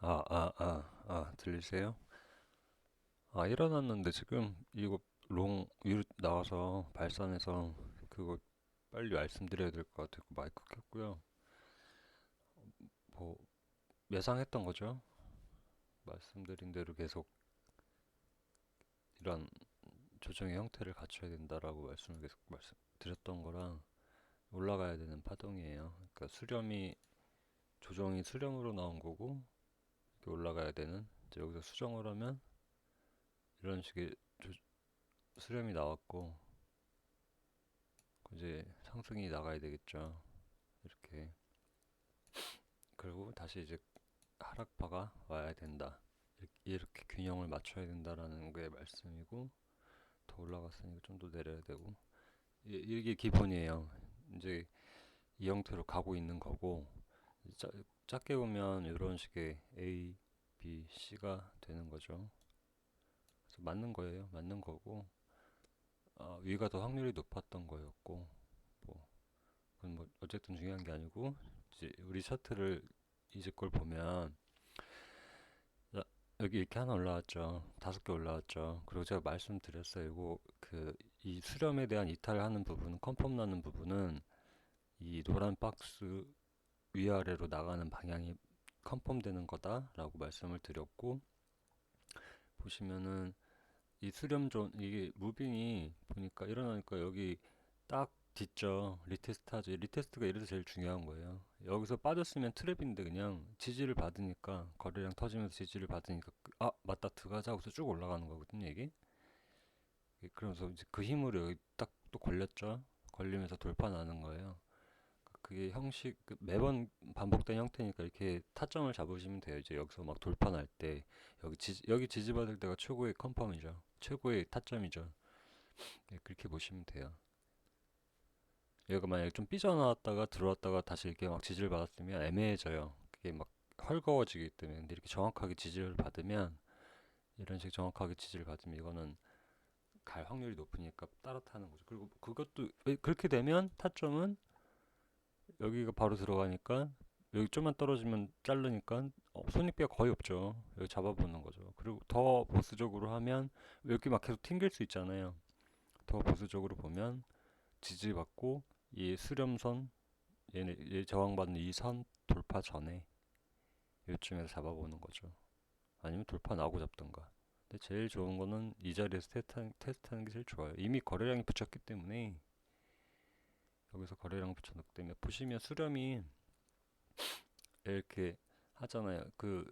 아, 아, 아, 아, 들리세요? 아, 일어났는데 지금 이거 롱 나와서 발산해서 그거 빨리 말씀드려야 될 것 같아요. 마이크 켰고요. 뭐 예상했던 거죠. 말씀드린 대로 계속 이런 조정의 형태를 갖춰야 된다라고 말씀을 계속 말씀드렸던 거랑 올라가야 되는 파동이에요. 그러니까 수렴이 조정이 수렴으로 나온 거고 이렇게 올라가야 되는 여기서 수정을 하면 이런 식의 조- 수렴이 나왔고 이제 상승이 나가야 되겠죠. 이렇게 그리고 다시 이제 하락파가 와야 된다. 이렇게, 균형을 맞춰야 된다라는 게 말씀이고 더 올라갔으니까 좀 더 내려야 되고 이- 이게 기본이에요. 이제 이 형태로 가고 있는 거고 짜, 작게 보면 이런 식의 A, B, C가 되는 거죠. 그래서 맞는 거예요. 맞는 거고 아, 위가 더 확률이 높았던 거였고 뭐 그건 뭐 어쨌든 중요한 게 아니고 이제 우리 차트를 이제 걸 보면 자, 여기 이렇게 하나 올라왔죠. 다섯 개 올라왔죠. 그리고 제가 말씀드렸어요. 이거 그 이 수렴에 대한 이탈하는 부분, 컨펌 나는 부분은 이 노란 박스 위아래로 나가는 방향이 컨펌되는 거다라고 말씀을 드렸고 보시면은 이 수렴존 이게 무빙이 보니까 일어나니까 여기 딱 뒤죠 리테스트 하죠 리테스트가 이래서 제일 중요한 거예요. 여기서 빠졌으면 트랩인데 그냥 지지를 받으니까 거래량 터지면서 지지를 받으니까 그- 아 맞다. 들어가자 하고서 쭉 올라가는 거거든요 이게. 예, 그러면서 이제 그 힘으로 여기 딱 또 걸렸죠? 걸리면서 돌파 나는 거예요 그게 형식 그 매번 반복된 형태니까 이렇게 타점을 잡으시면 돼요. 이제 여기서 막 돌파 날 때 여기 지지, 여기 지지받을 때가 최고의 컨펌이죠. 최고의 타점이죠. 네, 그렇게 보시면 돼요. 여기가 만약에 좀 삐져나왔다가 들어왔다가 다시 이렇게 막 지지를 받았으면 애매해져요. 그게 막 헐거워지기 때문에 근데 이렇게 정확하게 지지를 받으면 이런 식 정확하게 지지를 받으면 이거는 갈 확률이 높으니까 따라 타는 거죠. 그리고 그것도 왜 그렇게 되면 타점은 여기가 바로 들어가니까 여기 좀만 떨어지면 자르니까 어, 손익비가 거의 없죠. 여기 잡아보는 거죠. 그리고 더 보수적으로 하면 여기 막 계속 튕길 수 있잖아요. 더 보수적으로 보면 지지받고 이 수렴선 얘네 얘 저항받는 이 선 돌파 전에 요쯤에서 잡아보는 거죠. 아니면 돌파 나오고 잡던가. 근데 제일 좋은 거는 이 자리에서 테스트하는, 테스트하는 게 제일 좋아요. 이미 거래량이 붙였기 때문에 여기서 거래량 붙여놓기 때문에 보시면 수렴이 이렇게 하잖아요. 그저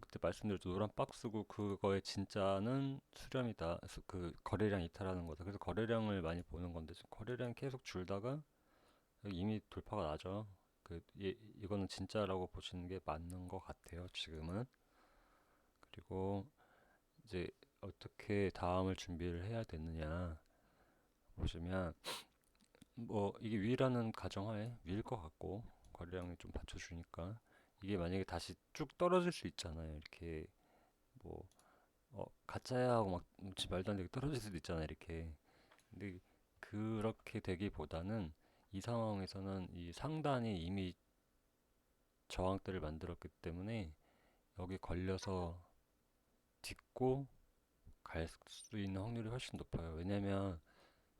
그때 말씀드렸죠. 노란 박스고 그거의 진짜는 수렴이다. 수- 그 거래량 이탈하는 거다. 그래서 거래량을 많이 보는 건데 지금 거래량 계속 줄다가 이미 돌파가 나죠. 그 이, 이거는 진짜라고 보시는 게 맞는 것 같아요. 지금은. 그리고 이제 어떻게 다음을 준비를 해야 되느냐 보시면 뭐 이게 위라는 가정하에 위일 것 같고 거래량이 좀 받쳐주니까 이게 만약에 다시 쭉 떨어질 수 있잖아요. 이렇게 뭐 어, 가짜야 하고 막지 말도 안 되게 떨어질 수도 있잖아요. 이렇게 근데 그렇게 되기보다는 이 상황에서는 이 상단이 이미 저항대를 만들었기 때문에 여기 걸려서 딛고 갈 수 있는 확률이 훨씬 높아요. 왜냐면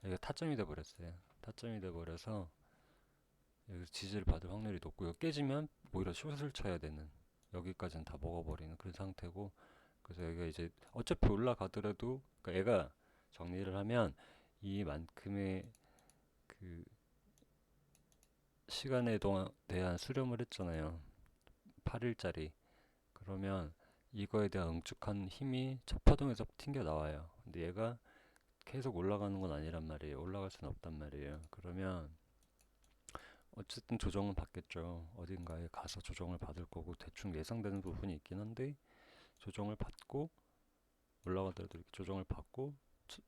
여기가 타점이 돼 버렸어요. 타점이 돼 버려서 여기서 지지를 받을 확률이 높고 이거 깨지면 오히려 숏을 쳐야 되는 여기까지는 다 먹어버리는 그런 상태고 그래서 여기가 이제 어차피 올라가더라도 그러니까 얘가 정리를 하면 이만큼의 그 시간에 대한 수렴을 했잖아요. 8일짜리 그러면 이거에 대한 응축한 힘이 첫 파동에서 튕겨 나와요. 근데 얘가 계속 올라가는 건 아니란 말이에요. 올라갈 수는 없단 말이에요. 그러면 어쨌든 조정은 받겠죠. 어딘가에 가서 조정을 받을 거고 대충 예상되는 부분이 있긴 한데 조정을 받고 올라가더라도 이렇게 조정을 받고 저-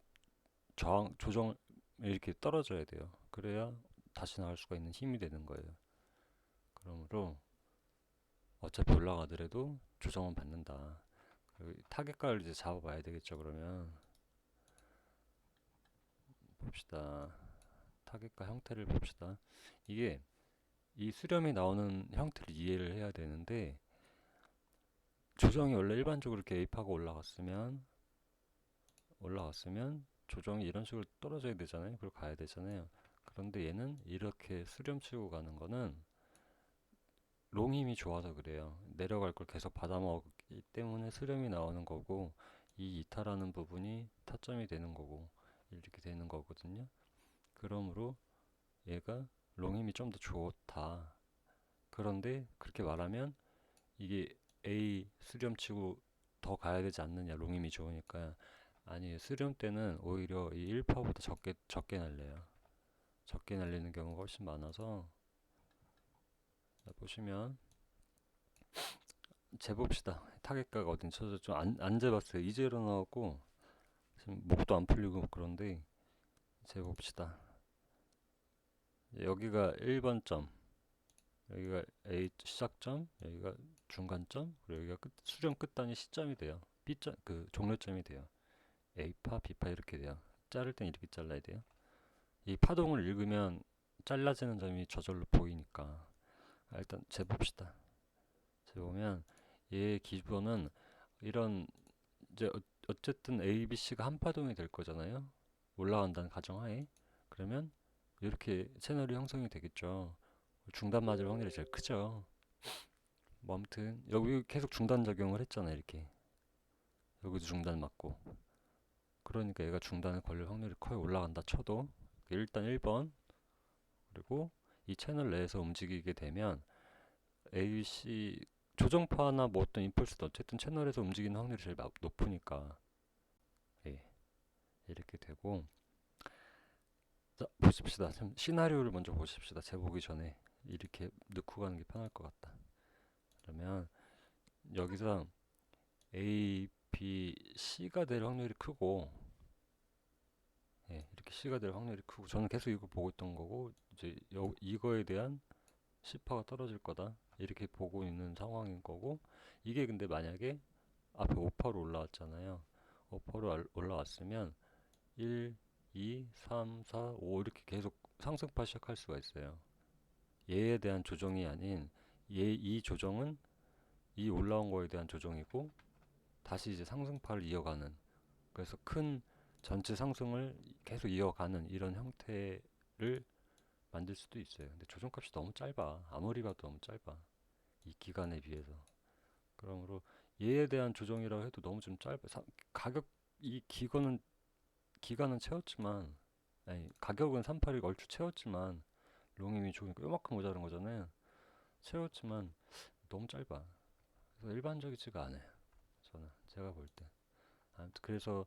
저항 조정을 이렇게 떨어져야 돼요. 그래야 다시 나갈 수가 있는 힘이 되는 거예요. 그러므로 어차피 올라가더라도 조정은 받는다. 타겟가를 이제 잡아봐야 되겠죠. 그러면 봅시다. 타겟가 형태를 봅시다. 이게 이 수렴이 나오는 형태를 이해를 해야 되는데 조정이 원래 일반적으로 이렇게 A파가 올라갔으면 올라갔으면 조정이 이런 식으로 떨어져야 되잖아요. 그리고 가야 되잖아요. 그런데 얘는 이렇게 수렴치고 가는 거는 롱 힘이 좋아서 그래요. 내려갈 걸 계속 받아먹기 때문에 수렴이 나오는 거고 이 이타라는 부분이 타점이 되는 거고 이렇게 되는 거거든요. 그러므로 얘가 롱 힘이 좀 더 좋다. 그런데 그렇게 말하면 이게 A 수렴치고 더 가야 되지 않느냐 롱 힘이 좋으니까 아니 수렴 때는 오히려 이 1파보다 적게 적게 날려요. 적게 날리는 경우가 훨씬 많아서 자, 보시면 재봅시다. 타겟가가 어딘지 저도 좀안 안 재봤어요. 이제 일어나고 지금 목도 안 풀리고 그런데 재봅시다. 여기가 1번 점, 여기가 A 시작점, 여기가 중간점, 그리고 여기가 끝, 수렴 끝단이 시점이 돼요. B점 그 종료점이 돼요. A파, B파 이렇게 돼요. 자를 땐 이렇게 잘라야 돼요. 이 파동을 읽으면 잘라지는 점이 저절로 보이니까 아, 일단 재봅시다. 재보면 얘 기본은 이런 이제 어- 어쨌든 A, B, C가 한 파동이 될 거잖아요. 올라간다는 가정하에 그러면 이렇게 채널이 형성이 되겠죠. 중단 맞을 확률이 제일 크죠. 뭐 아무튼 여기 계속 중단 작용을 했잖아요. 이렇게 여기도 중단 맞고 그러니까 얘가 중단에 걸릴 확률이 커요. 올라간다 쳐도 일단 1번 그리고 이 채널 내에서 움직이게 되면 A, C 조정파나 뭐 어떤 임펄스도 어쨌든 채널에서 움직이는 확률이 제일 마- 높으니까. 예. 이렇게 되고. 자 보십시다. 참 시나리오를 먼저 보십시다. 재보기 전에 이렇게 넣고 가는 게 편할 것 같다. 그러면 여기서 A, B, C가 될 확률이 크고 예 이렇게 C가 될 확률이 크고 저는 계속 이거 보고 있던 거고 이제 여, 이거에 대한 C파가 떨어질 거다 이렇게 보고 있는 상황인 거고 이게 근데 만약에 앞에 5파로 올라왔잖아요 5파로 알- 올라왔으면 1, 2, 3, 4, 5 이렇게 계속 상승파 시작할 수가 있어요 얘에 대한 조정이 아닌 얘 이 조정은 이 올라온 거에 대한 조정이고 다시 이제 상승파를 이어가는 그래서 큰 전체 상승을 계속 이어가는 이런 형태를 만들 수도 있어요. 근데 조정값이 너무 짧아. 아무리 봐도 너무 짧아. 이 기간에 비해서. 그러므로 얘에 대한 조정이라고 해도 너무 좀 짧아. 사- 가격 이 기간은 기간은 채웠지만 아니 가격은 382 얼추 채웠지만 롱임이 좋으니까 요만큼 모자란 거잖아요. 채웠지만 너무 짧아. 그래서 일반적이지가 않아요. 저는 제가 볼 때. 아무튼 그래서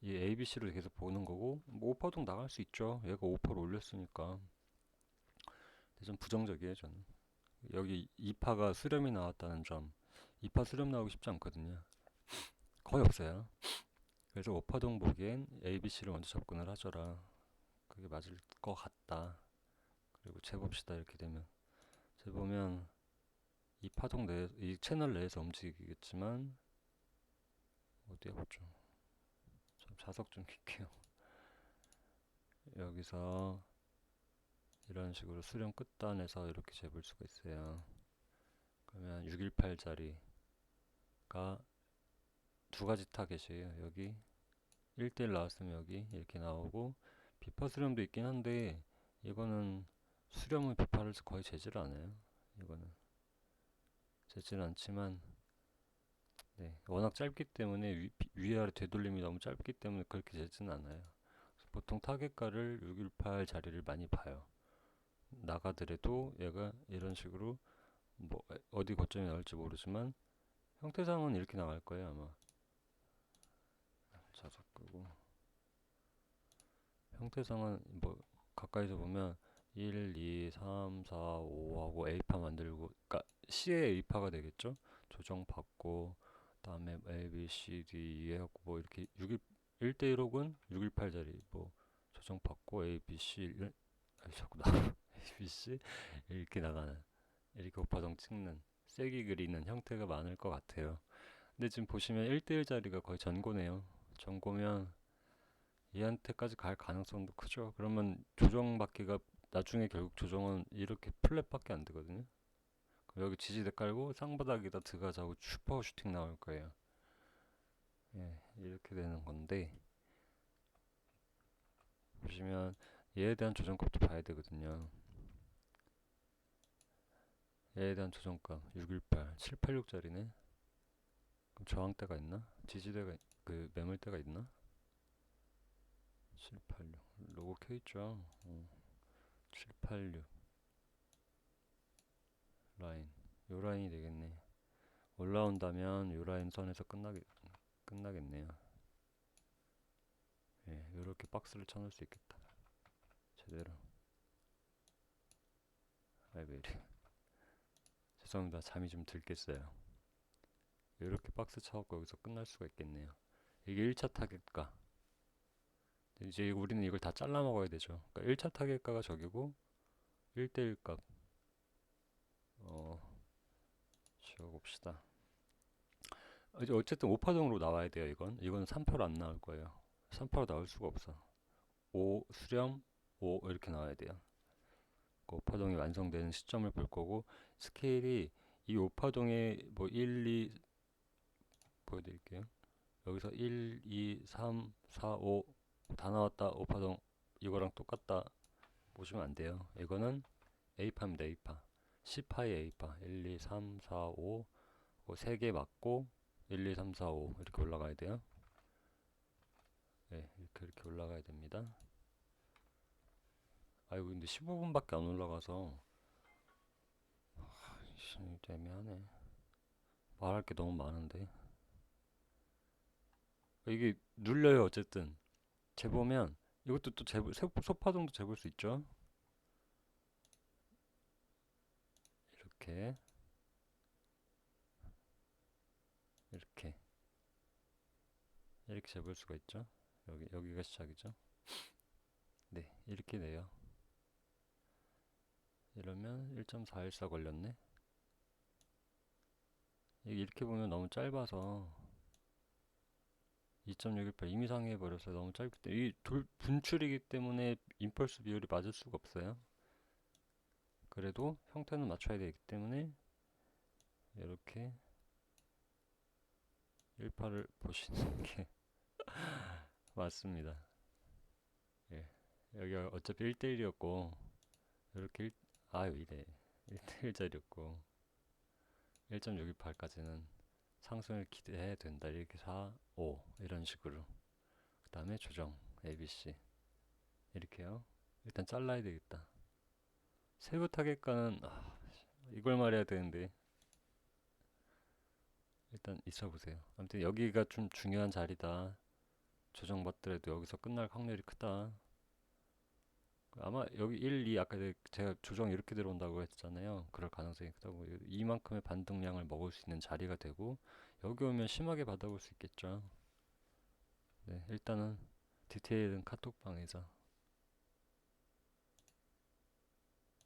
이 ABC를 계속 보는 거고 뭐 5파동 나갈 수 있죠. 얘가 5파를 올렸으니까. 근데 좀 부정적이에요, 저는. 여기 2파가 수렴이 나왔다는 점. 2파 수렴 나오기 쉽지 않거든요. 거의 없어요. 그래서 5파 동 보기엔 ABC를 먼저 접근을 하셔라. 그게 맞을 것 같다. 그리고 재봅시다. 이렇게 되면. 재보면 이 파동 내, 이 채널 내에서 움직이겠지만 어디에 보죠? 좀 자석 좀 킬게요. 여기서 이런 식으로 수렴 끝단에서 이렇게 재볼 수가 있어요. 그러면 618짜리가 두 가지 타겟이에요. 여기 1대1 나왔으면 여기 이렇게 나오고 비파 수렴도 있긴 한데 이거는 수렴은 비파를 거의 재질 않아요. 이거는 재질 않지만 네, 워낙 짧기 때문에 위, 위아래 되돌림이 너무 짧기 때문에 그렇게 재지는 않아요. 보통 타겟가를 618 자리를 많이 봐요. 나가더라도 얘가 이런 식으로 뭐 에- 어디 고점이 나올지 모르지만 형태상은 이렇게 나갈 거예요 아마. 자석 끄고 형태상은 뭐 가까이서 보면 1, 2, 3, 4, 5하고 A파 만들고 그러니까 C의 A파가 되겠죠? 조정 받고 다음에 A, B, C, D, E 해갖고 뭐 이렇게 6 1대1 혹은 618짜리 뭐 조정 받고 A, B, C 일- 아니 자꾸 나 C 이렇게 나가는 이렇게 오파동 찍는 세기 그리는 형태가 많을 것 같아요. 근데 지금 보시면 1대1 자리가 거의 전고네요. 전고면 얘한테까지 갈 가능성도 크죠. 그러면 조정받기가 나중에 결국 조정은 이렇게 플랫밖에 안 되거든요. 여기 지지대 깔고 쌍바닥에다 들어가자고 슈퍼 슈팅 나올 거예요. 예, 이렇게 되는 건데 보시면 얘에 대한 조정값도 봐야 되거든요. 얘에 대한 조정값 618, 786짜리네. 그럼 저항대가 있나? 지지대가 그 매물대가 있나? 786 로고 켜있죠? 어. 786 라인 요 라인이 되겠네 올라온다면 요 라인 선에서 끝나겠, 끝나겠네요 예, 요렇게 박스를 쳐놓을 수 있겠다 제대로 아이 왜 이래 죄송합니다 잠이 좀 들겠어요 요렇게 박스 쳐갖고 여기서 끝날 수가 있겠네요 이게 1차 타겟가 이제 우리는 이걸 다 잘라 먹어야 되죠. 그러니까 1차 타겟가가 저기고 1대1 값. 어, 지워봅시다. 이제 어쨌든 5파동으로 나와야 돼요, 이건. 이건 3파로 안 나올 거예요. 3파로 나올 수가 없어. 5 수렴 5 이렇게 나와야 돼요. 그 5파동이 완성되는 시점을 볼 거고 스케일이 이 5파동에 뭐 1, 2 보여드릴게요. 여기서 1, 2, 3, 4, 5 다 나왔다. 오파동 이거랑 똑같다 보시면 안 돼요. 이거는 A파입니다. A파. 10파의 A파. 1, 2, 3, 4, 5 3개 맞고 1, 2, 3, 4, 5 이렇게 올라가야 돼요. 네, 이렇게 이렇게 올라가야 됩니다 아이고 근데 15분밖에 안 올라가서 아, 애매하네 말할 게 너무 많은데 이게 눌려요 어쨌든 재보면 이것도 또 재보, 세- 소파동도 재볼 수 있죠. 이렇게 이렇게 이렇게 재볼 수가 있죠. 여기 여기가 시작이죠. 네, 이렇게 돼요. 이러면 1.414 걸렸네. 이렇게 보면 너무 짧아서 2.618 이미 버렸어요. 너무 짧기 때문에 이 돌 분출이기 때문에 임펄스 비율이 맞을 수가 없어요. 그래도 형태는 맞춰야 되기 때문에 이렇게 1파를 보시는 게 맞습니다. 예. 여기가 어차피 1대1이었고 이렇게 1, 아유 이래 1대1짜리였고 1.628까지는 상승을 기대해야 된다. 이렇게 4, 5 이런 식으로 그 다음에 조정 ABC 이렇게요. 일단 잘라야 되겠다. 세부 타겟가는 아, 이걸 말해야 되는데 일단 있어 보세요. 아무튼 여기가 좀 중요한 자리다. 조정받더라도 여기서 끝날 확률이 크다. 아마 여기 1, 2 아까 제가 조정 이렇게 들어온다고 했잖아요. 그럴 가능성이 크다고. 이만큼의 반등량을 먹을 수 있는 자리가 되고 여기 오면 심하게 받아볼 수 있겠죠. 네, 일단은 디테일은 카톡방에서